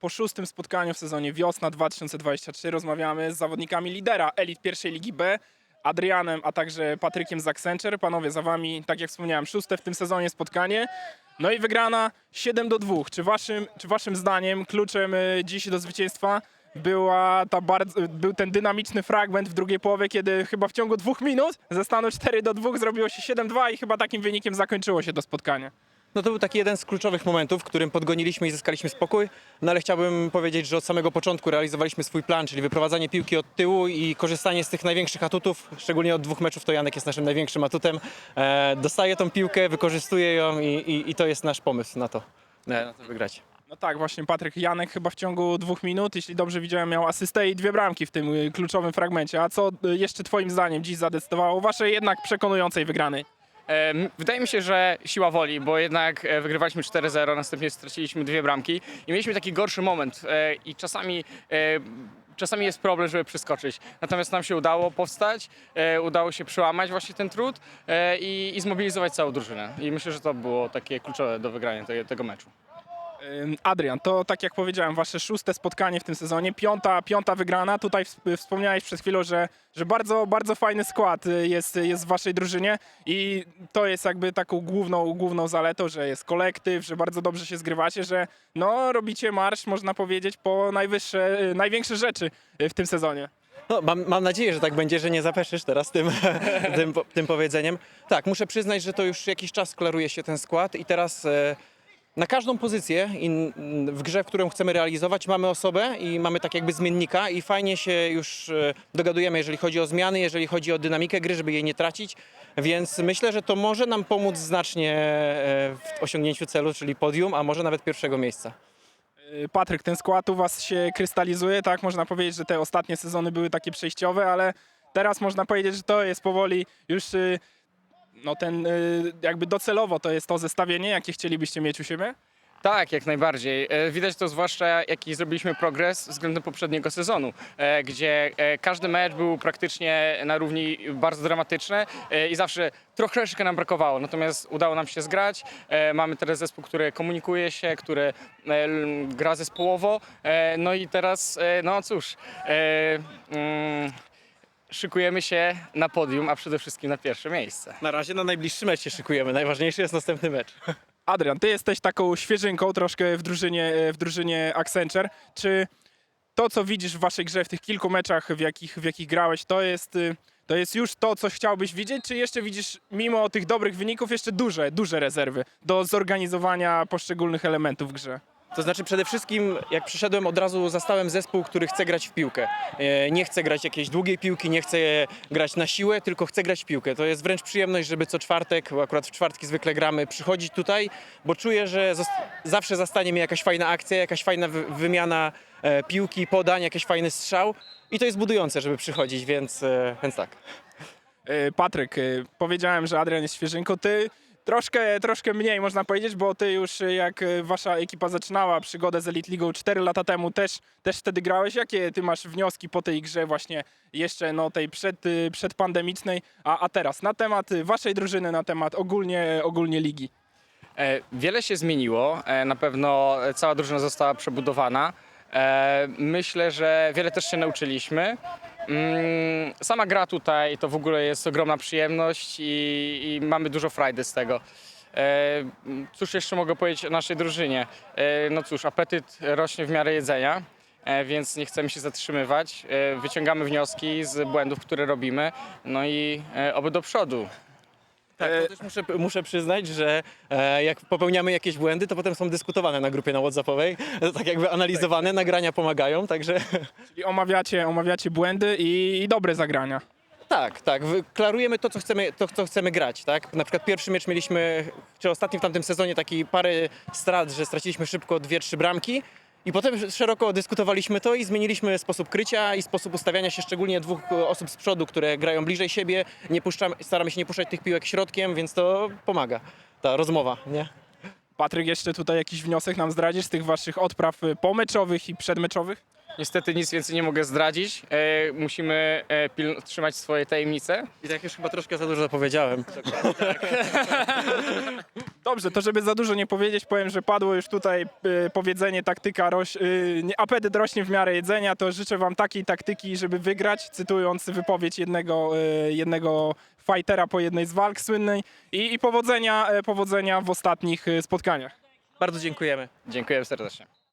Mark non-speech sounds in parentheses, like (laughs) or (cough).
Po szóstym spotkaniu w sezonie wiosna 2023 rozmawiamy z zawodnikami lidera elit pierwszej ligi B, Adrianem, a także Patrykiem z Accenture. Panowie, za wami, tak jak wspomniałem, szóste w tym sezonie spotkanie. No i wygrana 7 do 2. Czy waszym, czy waszym zdaniem kluczem y, dziś do zwycięstwa była ta bardzo, był ten dynamiczny fragment w drugiej połowie, kiedy chyba w ciągu dwóch minut ze stanu 4 do 2 zrobiło się 7-2 i chyba takim wynikiem zakończyło się to spotkanie. No to był taki jeden z kluczowych momentów, w którym podgoniliśmy i zyskaliśmy spokój. No ale chciałbym powiedzieć, że od samego początku realizowaliśmy swój plan, czyli wyprowadzanie piłki od tyłu i korzystanie z tych największych atutów. Szczególnie od dwóch meczów to Janek jest naszym największym atutem. E, dostaje tą piłkę, wykorzystuje ją i, i, i to jest nasz pomysł na to, na, to wygrać. No tak, właśnie Patryk Janek chyba w ciągu dwóch minut, jeśli dobrze widziałem, miał asystę i dwie bramki w tym y, kluczowym fragmencie. A co y, jeszcze twoim zdaniem dziś zadecydowało o waszej jednak przekonującej wygranej? Wydaje mi się, że siła woli, bo jednak e, wygrywaliśmy 4-0, następnie straciliśmy dwie bramki i mieliśmy taki gorszy moment e, i czasami e, czasami jest problem, żeby przeskoczyć. Natomiast nam się udało powstać, udało się przełamać właśnie ten trud i, i zmobilizować całą drużynę. I myślę, że to było takie kluczowe do wygrania te, tego meczu. Adrian, to tak jak powiedziałem, wasze szóste spotkanie w tym sezonie, piąta, piąta wygrana. Tutaj ws- wspomniałeś przed chwilą, że, że bardzo, bardzo fajny skład y, jest, jest w waszej drużynie i to jest jakby taką główną, główną zaletą, że jest kolektyw, że bardzo dobrze się zgrywacie, że no robicie marsz, można powiedzieć, po najwyższe, y, największe rzeczy y, w tym sezonie. No, mam, mam nadzieję, że tak będzie, że nie zapeszysz teraz tym, (laughs) tym, tym powiedzeniem. Tak, muszę przyznać, że to już jakiś czas klaruje się ten skład i teraz e, na każdą pozycję w grze, w którą chcemy realizować, mamy osobę i mamy tak jakby zmiennika i fajnie się już e, dogadujemy, jeżeli chodzi o zmiany, jeżeli chodzi o dynamikę gry, żeby jej nie tracić. Więc myślę, że to może nam pomóc znacznie e, w osiągnięciu celu, czyli podium, a może nawet pierwszego miejsca. Y, Patryk, ten skład u was się krystalizuje, tak? Można powiedzieć, że te ostatnie sezony były takie przejściowe, ale teraz można powiedzieć, że to jest powoli już no ten y, jakby docelowo to jest to zestawienie, jakie chcielibyście mieć u siebie. Tak, jak najbardziej. E, Widać to zwłaszcza, jaki zrobiliśmy progres względem poprzedniego sezonu, e, gdzie e, każdy mecz był praktycznie na równi bardzo dramatyczny i zawsze troszeczkę nam brakowało. Natomiast udało nam się zgrać. Mamy teraz zespół, który komunikuje się, który gra zespołowo. No i teraz, no cóż, e, mm, szykujemy się na podium, a przede wszystkim na pierwsze miejsce. Na razie na najbliższy mecz się szykujemy. Najważniejszy jest następny mecz. (laughs) Adrian, ty jesteś taką świeżynką troszkę w drużynie, w drużynie Accenture. Czy to, co widzisz w waszej grze w tych kilku meczach, w jakich, w jakich grałeś, to jest, y, to jest już to, co chciałbyś widzieć, czy jeszcze widzisz, mimo tych dobrych wyników, jeszcze duże, duże rezerwy do zorganizowania poszczególnych elementów w grze? To znaczy przede wszystkim jak przyszedłem od razu zastałem zespół, który chce grać w piłkę. E, Nie chce grać jakiejś długiej piłki, nie chce grać na siłę, tylko chce grać w piłkę. To jest wręcz przyjemność, żeby co czwartek, bo akurat w czwartki zwykle gramy, przychodzić tutaj, bo czuję, że zawsze zastanie mnie jakaś fajna akcja, jakaś fajna wy- wymiana e, piłki, podań, jakiś fajny strzał. I to jest budujące, żeby przychodzić, więc, e, więc tak. Patryk, powiedziałem, że Adrian jest świeżynką. Ty troszkę, troszkę mniej można powiedzieć, bo ty już y, jak y, wasza ekipa zaczynała przygodę z Elite Ligą 4 lata temu, też, też wtedy grałeś. Jakie ty masz wnioski po tej grze właśnie jeszcze no, tej przed, y, przedpandemicznej, a, a teraz na temat waszej drużyny, na temat ogólnie, ogólnie ligi? E, Wiele się zmieniło. E, Na pewno cała drużyna została przebudowana. E, Myślę, że wiele też się nauczyliśmy. Mm, Sama gra tutaj to w ogóle jest ogromna przyjemność i, i mamy dużo frajdy z tego. E, Cóż jeszcze mogę powiedzieć o naszej drużynie? E, No cóż, apetyt rośnie w miarę jedzenia. e, Więc nie chcemy się zatrzymywać. Wyciągamy wnioski z błędów, które robimy. No i oby do przodu. Tak, E, to też muszę, muszę przyznać, że e, jak popełniamy jakieś błędy, to potem są dyskutowane na grupie na Whatsappowej, tak jakby analizowane, nagrania pomagają, także. (laughs) Czyli omawiacie, omawiacie błędy i, i dobre zagrania. tak, tak, wy- klarujemy to co, chcemy, to, co chcemy grać, tak? Na przykład pierwszy mecz mieliśmy, czy ostatni w tamtym sezonie, taki parę strat, że straciliśmy szybko dwie, trzy bramki i potem szeroko dyskutowaliśmy to i zmieniliśmy sposób krycia i sposób ustawiania się, szczególnie dwóch e, osób z przodu, które grają bliżej siebie, nie puszczamy, staramy się nie puszczać tych piłek środkiem, więc to pomaga, ta rozmowa, nie? Patryk, jeszcze tutaj jakiś wniosek nam zdradzisz z tych waszych odpraw y, pomeczowych i przedmeczowych? Niestety nic więcej nie mogę zdradzić. E, musimy e, pilno- trzymać swoje tajemnice. I tak już chyba troszkę za dużo zapowiedziałem. (laughs) Dobrze, to żeby za dużo nie powiedzieć, powiem, że padło już tutaj y, powiedzenie taktyka roś, y, nie- apetyt rośnie w miarę jedzenia, to życzę wam takiej taktyki, żeby wygrać, cytując wypowiedź jednego, y, jednego fightera po jednej z walk słynnej i, i powodzenia, y, powodzenia w ostatnich y, spotkaniach. Bardzo dziękujemy. Dziękuję serdecznie.